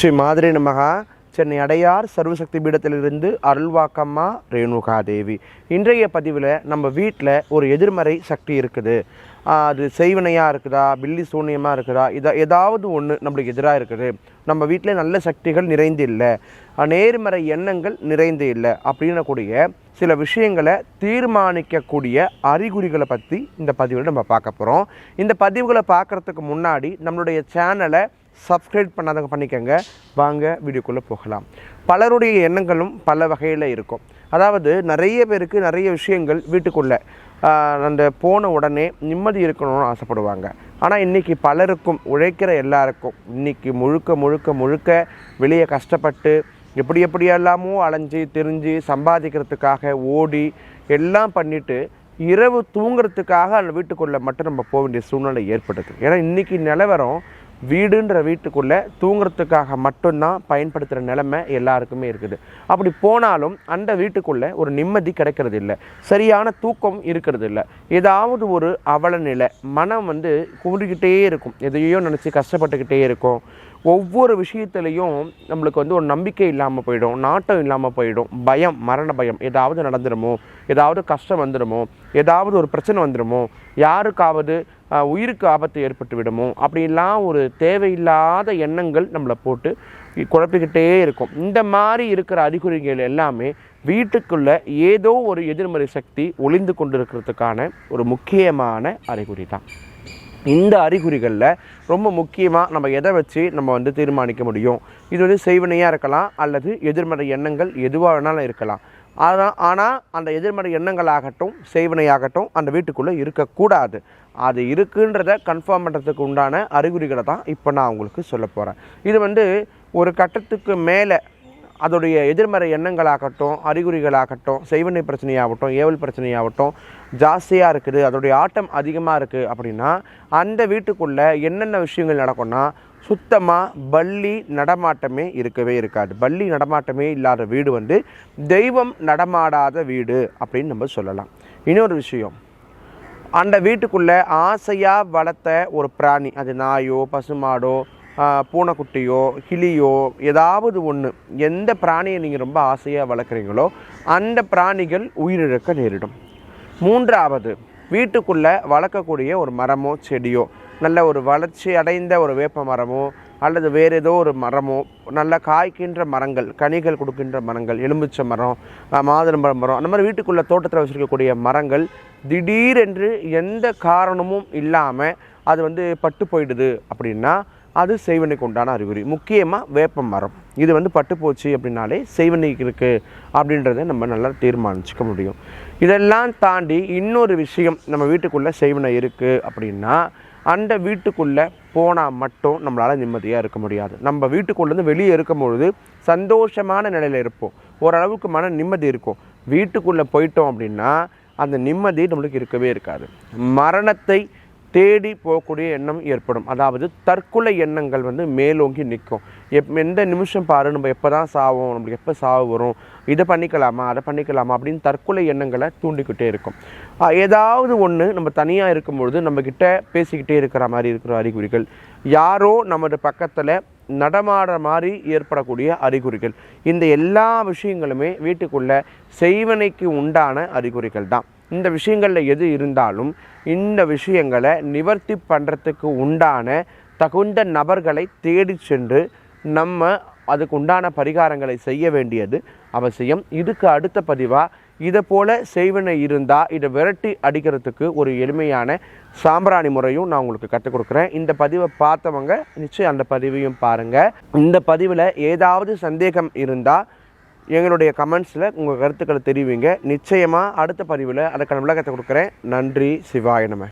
ஸ்ரீ மாதிரி நமகா. சென்னை அடையார் சர்வசக்தி பீடத்திலிருந்து அருள்வாக்கம்மா ரேணுகா தேவி இன்றைய பதிவில் நம்ம வீட்டில் ஒரு எதிர்மறை சக்தி இருக்குது. அது செய்வினையாக இருக்குதா? பில்லி சூன்யமாக இருக்குதா? இதை ஏதாவது ஒன்று நம்மளுக்கு எதிராக இருக்குது. நம்ம வீட்டில் நல்ல சக்திகள் நிறைந்து இல்லை. நேர்மறை எண்ணங்கள் நிறைந்து இல்லை. அப்படின்னக்கூடிய சில விஷயங்களை தீர்மானிக்கக்கூடிய அறிகுறிகளை பற்றி இந்த பதிவில் நம்ம பார்க்க போகிறோம் இந்த பதிவுகளை பார்க்குறதுக்கு முன்னாடி நம்மளுடைய சேனலை சப்ஸ்கிரைப் பண்ணாதவங்க பண்ணிக்கோங்க. வாங்க வீடியோக்குள்ளே போகலாம். பலருடைய எண்ணங்களும் பல வகையில் இருக்கும். அதாவது நிறைய பேருக்கு நிறைய விஷயங்கள் வீட்டுக்குள்ளே அந்த போன உடனே நிம்மதி இருக்கணும்னு ஆசைப்படுவாங்க. ஆனால் இன்றைக்கி பலருக்கும் உழைக்கிற எல்லாருக்கும் இன்றைக்கி முழுக்க முழுக்க முழுக்க வெளியே கஷ்டப்பட்டு எப்படி எப்படியெல்லாமோ அலைஞ்சு திரிஞ்சு சம்பாதிக்கிறதுக்காக ஓடி எல்லாம் பண்ணிவிட்டு இரவு தூங்குறதுக்காக அந்த வீட்டுக்குள்ளே மட்டும் நம்ம போக வேண்டிய சூழ்நிலை ஏற்படுது. ஏன்னா இன்றைக்கி நிலவரம் வீடுன்ற வீட்டுக்குள்ளே தூங்குறதுக்காக மட்டும்தான் பயன்படுத்துகிற நிலைமை எல்லாருக்குமே இருக்குது. அப்படி போனாலும் அந்த வீட்டுக்குள்ளே ஒரு நிம்மதி கிடைக்கிறது இல்லை சரியான தூக்கம் இருக்கிறது இல்லை ஏதாவது ஒரு அவல நிலை மனம் வந்து குமுறிக்கிட்டே இருக்கும். எதையோ நினச்சி கஷ்டப்பட்டுக்கிட்டே இருக்கும். ஒவ்வொரு விஷயத்துலையும் நம்மளுக்கு வந்து ஒரு நம்பிக்கை இல்லாமல் போயிடும் நாட்டம் இல்லாமல் போயிடும் பயம் மரண பயம் ஏதாவது நடந்துருமோ ஏதாவது கஷ்டம் வந்துடுமோ ஏதாவது ஒரு பிரச்சனை வந்துடுமோ யாருக்காவது உயிருக்கு ஆபத்து ஏற்பட்டு விடுமோ அப்படிலாம் ஒரு தேவையில்லாத எண்ணங்கள் நம்மளை போட்டு குழப்பிக்கிட்டே இருக்கும். இந்த மாதிரி இருக்கிற அறிகுறிகள் எல்லாமே வீட்டுக்குள்ள ஏதோ ஒரு எதிர்மறை சக்தி ஒளிந்து கொண்டிருக்கிறதுக்கான ஒரு முக்கியமான அறிகுறி தான் இந்த அறிகுறிகளில் ரொம்ப முக்கியமாக நம்ம எதை வச்சு நம்ம வந்து தீர்மானிக்க முடியும்? இது வந்து செய்வினையாக இருக்கலாம் அல்லது எதிர்மறை எண்ணங்கள் எதுவாக வேணாலும் இருக்கலாம். ஆனால் ஆனால் அந்த எதிர்மறை எண்ணங்களாகட்டும் செய்வினையாகட்டும் அந்த வீட்டுக்குள்ளே இருக்கக்கூடாது. அது இருக்குன்றத கன்ஃபார்ம் பண்ணுறதுக்கு உண்டான அறிகுறிகளை தான் இப்போ நான் உங்களுக்கு சொல்ல போகிறேன் இது வந்து ஒரு கட்டத்துக்கு மேலே அதோடைய எதிர்மறை எண்ணங்களாகட்டும் அறிகுறிகளாகட்டும் செய்வினை பிரச்சனையாகட்டும் ஏவல் பிரச்சனையாகட்டும் ஜாஸ்தியாக இருக்குது அதோடைய ஆட்டம் அதிகமாக இருக்குது அப்படின்னா அந்த வீட்டுக்குள்ளே என்னென்ன விஷயங்கள் நடக்கும்னா சுத்தமாக பள்ளி நடமாட்டமே இருக்கவே இருக்காது. பள்ளி நடமாட்டமே இல்லாத வீடு வந்து தெய்வம் நடமாடாத வீடு அப்படின்னு நம்ம சொல்லலாம். இன்னொரு விஷயம் அந்த வீட்டுக்குள்ளே ஆசையாக வளர்த்த ஒரு பிராணி அது நாயோ பசுமாடோ பூனைக்குட்டியோ கிளியோ ஏதாவது ஒன்று எந்த பிராணியை நீங்கள் ரொம்ப ஆசையாக வளர்க்குறீங்களோ அந்த பிராணிகள் உயிரிழக்க நேரிடும். மூன்றாவது வீட்டுக்குள்ளே வளர்க்கக்கூடிய ஒரு மரமோ செடியோ நல்ல ஒரு வளர்ச்சி அடைந்த ஒரு வேப்ப மரமோ அல்லது வேறு ஏதோ ஒரு மரமோ நல்ல காய்க்கின்ற மரங்கள் கனிகள் கொடுக்கின்ற மரங்கள் எலும்புச்சை மரம் ஆஹ், மரம் அந்த மாதிரி வீட்டுக்குள்ளே தோட்டத்தில் வச்சுருக்கக்கூடிய மரங்கள் திடீரென்று எந்த காரணமும் இல்லாமல் அது வந்து பட்டு போயிடுது அப்படின்னா அது செய்வனைக்கு உண்டான அறிகுறி. முக்கியமாக வேப்ப மரம். இது வந்து பட்டு போச்சு அப்படின்னாலே செய்வனைக்கு இருக்குது அப்படின்றத நம்ம நல்லா தீர்மானிச்சுக்க முடியும். இதெல்லாம் தாண்டி இன்னொரு விஷயம் நம்ம வீட்டுக்குள்ளே செய்வனை இருக்குது அப்படின்னா அந்த வீட்டுக்குள்ளே போனால் மட்டும் நம்மளால் நிம்மதியாக இருக்க முடியாது. நம்ம வீட்டுக்குள்ளேருந்து வெளியே இருக்கும் பொழுது சந்தோஷமான நிலையில் இருப்போம். ஓரளவுக்கு மன நிம்மதி இருக்கும். வீட்டுக்குள்ளே போயிட்டோம் அப்படின்னா அந்த நிம்மதி நம்மளுக்கு இருக்கவே இருக்காது. மரணத்தை தேடி போகக்கூடிய எண்ணம் ஏற்படும். அதாவது தற்கொலை எண்ணங்கள் வந்து மேலோங்கி நிற்கும். எப் எந்த நிமிஷம் பாரு நம்ம எப்போ தான் சாவோம் நம்மளுக்கு எப்போ சாவு வரும் இதை பண்ணிக்கலாமா அதை பண்ணிக்கலாமா அப்படின்னு தற்கொலை எண்ணங்களை தூண்டிக்கிட்டே இருக்கும். ஏதாவது ஒன்று நம்ம தனியாக இருக்கும்பொழுது நம்மக்கிட்ட பேசிக்கிட்டே இருக்கிற மாதிரி இருக்கிற அறிகுறிகள் யாரோ நமது பக்கத்தில் நடமாடுற மாதிரி ஏற்படக்கூடிய அறிகுறிகள் இந்த எல்லா விஷயங்களுமே வீட்டுக்குள்ளே செய்வனைக்கு உண்டான அறிகுறிகள் தான். இந்த விஷயங்களில் எது இருந்தாலும் இந்த விஷயங்களை நிவர்த்தி பண்ணுறதுக்கு உண்டான தகுந்த நபர்களை தேடி சென்று நம்ம அதுக்கு உண்டான பரிகாரங்களை செய்ய வேண்டியது அவசியம். இதுக்கு அடுத்த பதிவாக இதை போல் செய்வனை இருந்தால் இதை விரட்டி அடிக்கிறதுக்கு ஒரு எளிமையான சாம்பிராணி முறையும் நான் உங்களுக்கு கற்றுக் கொடுக்குறேன். இந்த பதிவை பார்த்தவங்க நிச்சயம் அந்த பதிவையும் பாருங்கள் இந்த பதிவில் ஏதாவது சந்தேகம் இருந்தால் எங்களுடைய கமெண்ட்ஸில் உங்கள் கருத்துக்களை தெரிவிங்க. நிச்சயமாக அடுத்த பதிவில் அதுக்கான விளக்கத்தை கொடுக்குறேன். நன்றி சிவாய நம்ம